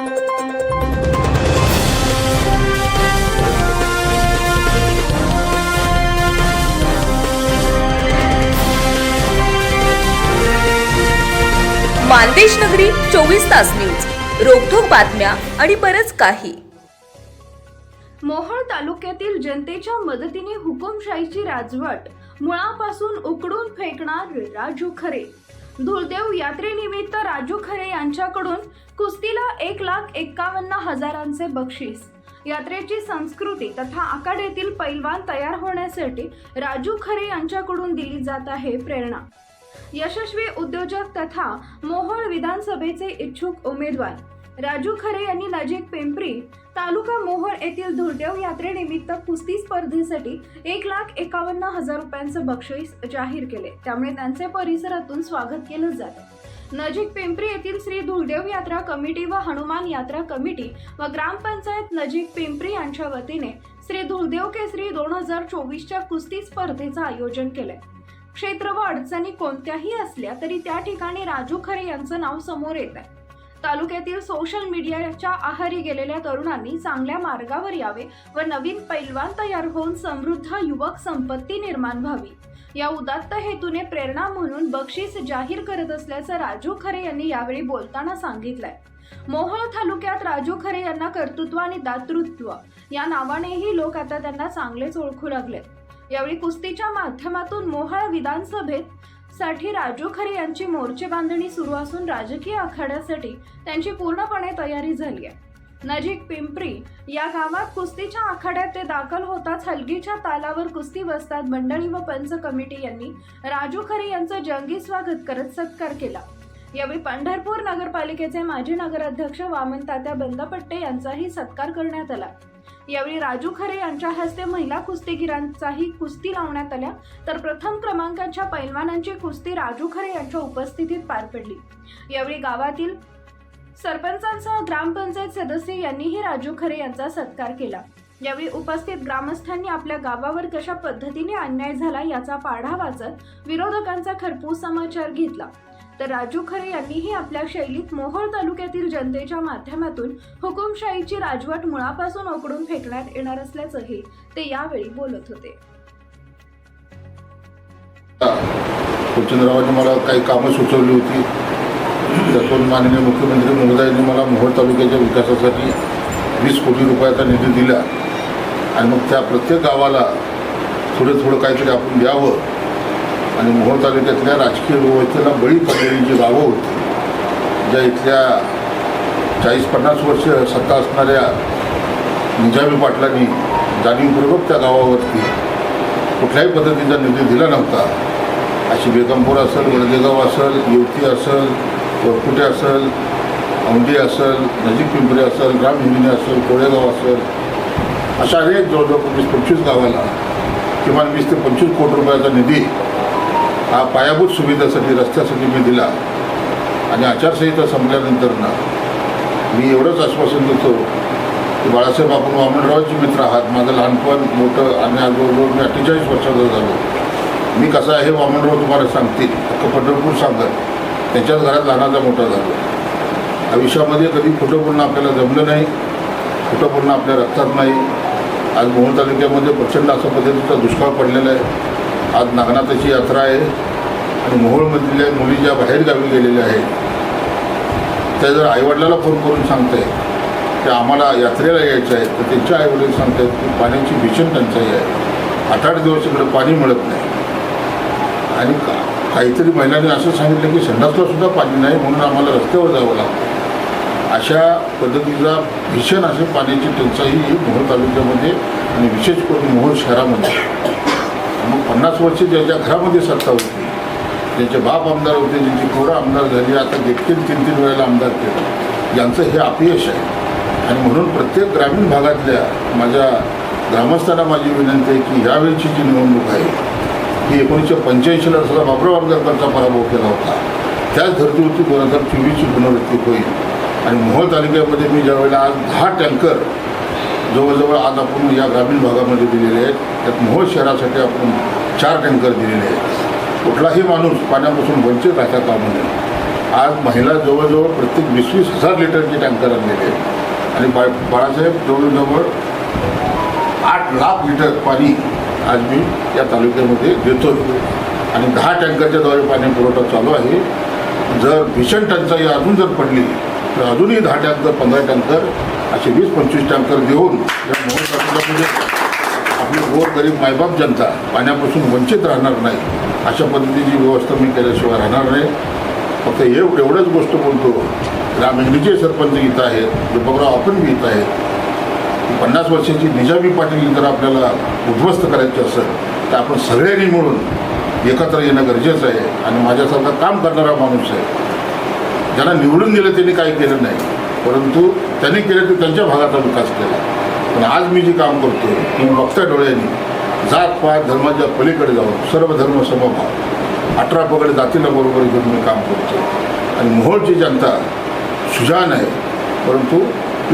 मानदेश नगरी चोवीस तास न्यूज. रोखोक बातम्या आणि बरच काही. मोहोळ तालुक्यातील जनतेच्या मदतीने हुकुमशाहीची राजवट मुळापासून उकडून फेकणार राजू खरे. धुळदेव यात्रेनिमित्त राजू खरे यांच्याकडून कुस्तीला एक लाख एक्कावन्न हजारांचे बक्षीस. यात्रेची संस्कृती तथा आखाड्यातील पैलवान तयार होण्यासाठी राजू खरे यांच्याकडून दिली जात आहे प्रेरणा. यशस्वी उद्योजक तथा मोहोळ विधानसभेचे इच्छुक उमेदवार. राजू खरे यांनी नजीक पिंपरी तालुका मोहोळ येथील धुळदेव यात्रेनिमित्त कुस्ती स्पर्धेसाठी एक लाख एकावन्न हजार रुपयांचं बक्षीस जाहीर केले. त्यामुळे त्यांचे परिसरातून स्वागत केलं जातं. नजीक पिंपरी येथील श्री धुळदेव यात्रा कमिटी व हनुमान यात्रा कमिटी व ग्रामपंचायत नजीक पिंपरी यांच्या वतीने श्री धुळदेव केसरी दोन हजार चोवीसच्या कुस्ती स्पर्धेचं आयोजन केलंय. क्षेत्र व अडचणी कोणत्याही असल्या तरी त्या ठिकाणी राजू खरे यांचं नाव समोर येत आहे तालुक्यातील सोशल मीडियाच्या आहारी गेलेल्या तरुणांनी चांगल्या मार्गावर यावे व नवीन पैलवान तयार होऊन समृद्ध युवक संपत्ती निर्माण व्हावी. या उदात्त हेतूने प्रेरणा म्हणून बक्षीस जाहीर करत असल्याचं राजू खरे यांनी यावेळी बोलताना सांगितलंय. मोहोळ तालुक्यात राजू खरे यांना कर्तृत्व आणि दातृत्व या नावानेही लोक आता त्यांना चांगलेच ओळखू लागले यावेळी कुस्तीच्या माध्यमातून मोहाळ विधानसभेत साठी राजू खरे यांची मोर्चे बांधणी सुरू असून राजकीय आखाड्यासाठी त्यांची पूर्णपणे तयारी झाली आहे. नजीक पिंपरी या गावात कुस्तीच्या आखाड्यात ते दाखल होताच हलगीच्या तालावर कुस्ती बसतात मंडळी व पंच कमिटी यांनी राजू खरे यांचं जंगी स्वागत करत सत्कार केला. यावेळी पंढरपूर नगरपालिकेचे माजी नगराध्यक्ष वामन तात्या बंदपट्टे यांचाही सत्कार करण्यात आला. यावेळी राजू खरे यांच्या हस्ते महिला कुस्तीगिरांचाही कुस्ती लावण्यात आल्या. तर प्रथम क्रमांकाच्या पैलवानांची कुस्ती राजू खरे यांच्या उपस्थितीत पार पडली. यावेळी गावातील सरपंचांसह ग्रामपंचायत सदस्य यांनीही राजू खरे यांचा सत्कार केला. यावेळी उपस्थित ग्रामस्थांनी आपल्या गावावर कशा पद्धतीने अन्याय झाला याचा पाढा वाचत विरोधकांचा खरपूस समाचार घेतला. तर राजू खरे यांनीही आपल्या शैलीत मोहोळ तालुक्यातील जनतेच्या माध्यमातून हुकुमशाहीची राजवट मुळापासून उकडून फेकण्यात येणार असल्याचंही ते यावेळी बोलत होते. कुलचंद्ररावांनी मला काही कामं सुचवली होती. त्यातून माननीय मुख्यमंत्री महोदयांनी मला मोहोळ तालुक्याच्या विकासासाठी वीस कोटी रुपयाचा निधी दिला. आणि मग त्या प्रत्येक गावाला थोडं थोडं काहीतरी आपण द्यावं आणि मोहोळ तालुक्यातल्या राजकीय व्यवस्थेला बळी पडलेली जी गावं होती ज्या इथल्या चाळीस पन्नास वर्ष सत्ता असणाऱ्या निजामी पाटलांनी जाणीवपूर्वक त्या गावावरती कुठल्याही पद्धतीचा निधी दिला नव्हता. अशी बेगमपूर असेल वडदेगाव असेल युवती असेल वरकुटे असेल औंडी असेल नजीक पिंपरी असेल रामहिंगणी असेल कोळेगाव असेल अशा अनेक जवळजवळ वीस पंचवीस गावाला किमान वीस ते पंचवीस कोटी रुपयाचा निधी हा पायाभूत सुविधासाठी रस्त्यासाठी मी दिला. आणि आचारसंहिता संपल्यानंतर ना मी एवढंच आश्वासन देतो की बाळासाहेब आपण वामनरावांचे मित्र आहात. माझं लहानपण मोठं आणि आज मी अठ्ठेचाळीस वर्षाचा झालो. मी कसा आहे वामनराव तुम्हाला सांगतील. अख्खं पंढरपूर सांगत त्यांच्याच घरात लहानाचा मोठा झालो. आयुष्यामध्ये कधी खोटं बोलणं आपल्याला जमलं नाही खोटं बोलणं आपल्या रक्तात नाही. आज मोहन तालुक्यामध्ये प्रचंड अशा पद्धतीचा दुष्काळ पडलेला आहे. आज नागनाथाची यात्रा आहे आणि मोहोळमधल्या मुली ज्या बाहेर गावी गेलेल्या आहेत. त्या जर आईवडिलाला फोन करून सांगते की आम्हाला यात्रेला यायचं आहे तर त्यांच्या आईवडील सांगतात की पाण्याची भीषण टंचाई आहे. आठ आठ दिवस इकडे पाणी मिळत नाही. आणि का काहीतरी महिलांनी असं सांगितलं की संडासला सुद्धा पाणी नाही म्हणून आम्हाला रस्त्यावर जावं लागतं. अशा पद्धतीचा भीषण असे पाण्याची टंचाई ही मोहोळ तालुक्यामध्ये आणि विशेष करून मोहोळ शहरामध्ये. मग पन्नास वर्ष ज्याच्या घरामध्ये सत्ता होती ज्यांचे बाप आमदार होते ज्यांची पोरं आमदार झाली आता देखील तीन तीन वेळेला आमदार केलं. यांचं हे अपयश आहे. आणि म्हणून प्रत्येक ग्रामीण भागातल्या माझ्या ग्रामस्थांना माझी विनंती आहे की यावेळची जी निवडणूक आहे ही एकोणीसशे पंच्याऐंशीला सुद्धा बाबराव आंबेडकरांचा पराभव केला होता. त्याच धर्तीवरती दोन हजार चोवीसची पुनरावृत्ती होईल. आणि मोहोळ तालुक्यामध्ये मी ज्यावेळेला आज दहा टँकर जवळजवळ आज आपण या ग्रामीण भागामध्ये दिलेले आहेत. त्यात मोहोळ शहरासाठी आपण चार टँकर दिलेले आहेत. कुठलाही माणूस पाण्यापासून वंचित राहता कामा नये. आज महिला जवळजवळ प्रत्येक वीस वीस हजार लिटरचे टँकर आणलेले आहेत. आणि बा बाळासाहेब जवळजवळ आठ लाख लिटर पाणी आज मी या तालुक्यामध्ये देतो आणि दहा टँकरच्याद्वारे पाणी पुरवठा चालू आहे. जर भीषण टंचाई अजून जर पडली तर अजूनही दहा टँकर पंधरा टँकर असे वीस पंचवीस टँकर देऊन या मोहोळ आपली गोर गरीब मायबाप जनता पाण्यापासून वंचित राहणार नाही अशा पद्धतीची व्यवस्था मी केल्याशिवाय राहणार नाही. फक्त एव एवढंच गोष्ट बोलतो ग्रामीणचे सरपंच गीत आहेत दीपकराव आपण गीत आहेत. पन्नास वर्षाची निजामी पाटील जर आपल्याला उद्ध्वस्त करायची असेल तर आपण सगळ्यांनी मिळून एकत्र येणं गरजेचं आहे आणि माझ्यासारखा काम करणारा माणूस आहे. ज्यांना निवडून दिलं त्यांनी काही केलं नाही. परंतु त्यांनी केलं तर त्यांच्या भागाचा विकास केला. पण आज मी जे काम करतो मी बघता डोळ्यांनी जात पात धर्माच्या पलीकडे जाऊन सर्व धर्म समभाव अठरा पकडे जातीला बरोबर घेऊन मी काम करतो आणि मोहोळची जनता सुजान आहे परंतु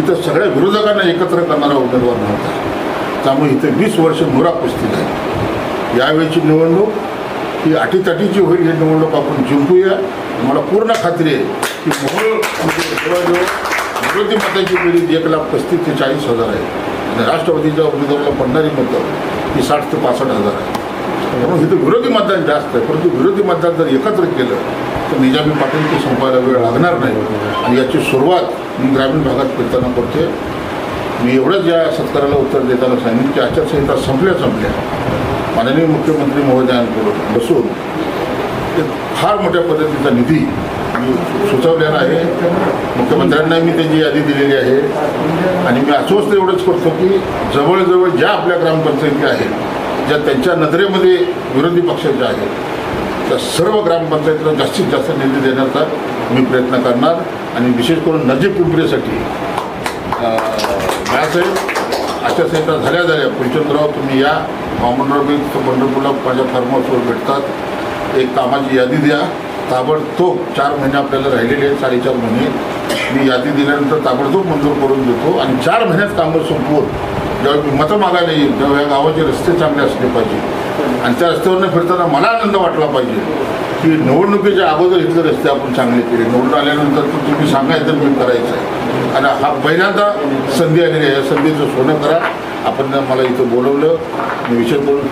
इथं सगळ्या विरोधकांना एकत्र करणारा उमेदवार नव्हता त्यामुळे इथे वीस वर्ष मुरा कुस्ती आहे यावेळीची निवडणूक ही अटीतटीची होईल ही निवडणूक आपण जिंकूया. मला पूर्ण खात्री आहे की मोहोळ म्हणजे जवळजवळ विरोधी मताची बेरीज एक लाख पस्तीस ते चाळीस हजार आहे. आणि राष्ट्रवादीच्या उमेदवाराला पडणारी मतं ही साठ ते पासष्ट हजार आहे. म्हणून इथं विरोधी मतदान जास्त आहे. परंतु विरोधी मतदान जर एकत्र केलं तर निजामी पाटील संपायला वेळ लागणार नाही. आणि याची सुरुवात मी ग्रामीण भागात फिरताना करते मी एवढंच या सत्काराला उत्तर देताना सांगेन की आचारसंहिता संपल्या संपल्या. माननीय मुख्यमंत्री महोदयांकडून बसून एक फार मोठ्या पद्धतीचा निधी मी सुचवलेला आहे मुख्यमंत्र्यांना मी त्याची यादी दिलेली आहे. आणि मी अस्वस्थ एवढंच करतो की जवळजवळ ज्या आपल्या ग्रामपंचायती आहेत ज्या त्यांच्या नजरेमध्ये विरोधी पक्षाच्या आहेत त्या सर्व ग्रामपंचायतीला जास्तीत जास्त निधी देण्याचा मी प्रयत्न करणार. आणि विशेष करून नजीक कुंपरेसाठी बाळासाहेब आचारसंहिता झाल्या झाल्या. फुलचंद्रराव तुम्ही या. महामंडळ पंढरपूरला माझ्या फार्म हाऊसवर भेटतात. एक कामाची यादी द्या. ताबडतोब चार महिने आपल्याला राहिलेले आहेत साडेचार महिने मी यादी दिल्यानंतर ताबडतोब मंजूर करून देतो आणि चार महिन्यात कामं संपवून जेव्हा मी मतं मागायला येईल तेव्हा या गावाचे रस्ते चांगले असले पाहिजे. आणि त्या रस्त्यावरनं फिरताना मला आनंद वाटला पाहिजे की निवडणुकीच्या अगोदर इथले रस्ते आपण चांगले केले. निवडून आल्यानंतर तर तुम्ही सांगायचं मी करायचं आहे. आणि हा पहिल्यांदा संधी आलेली आहे. या संधीचं सोनं करा. आपण मला इथं बोलवलं. मी विशेष करून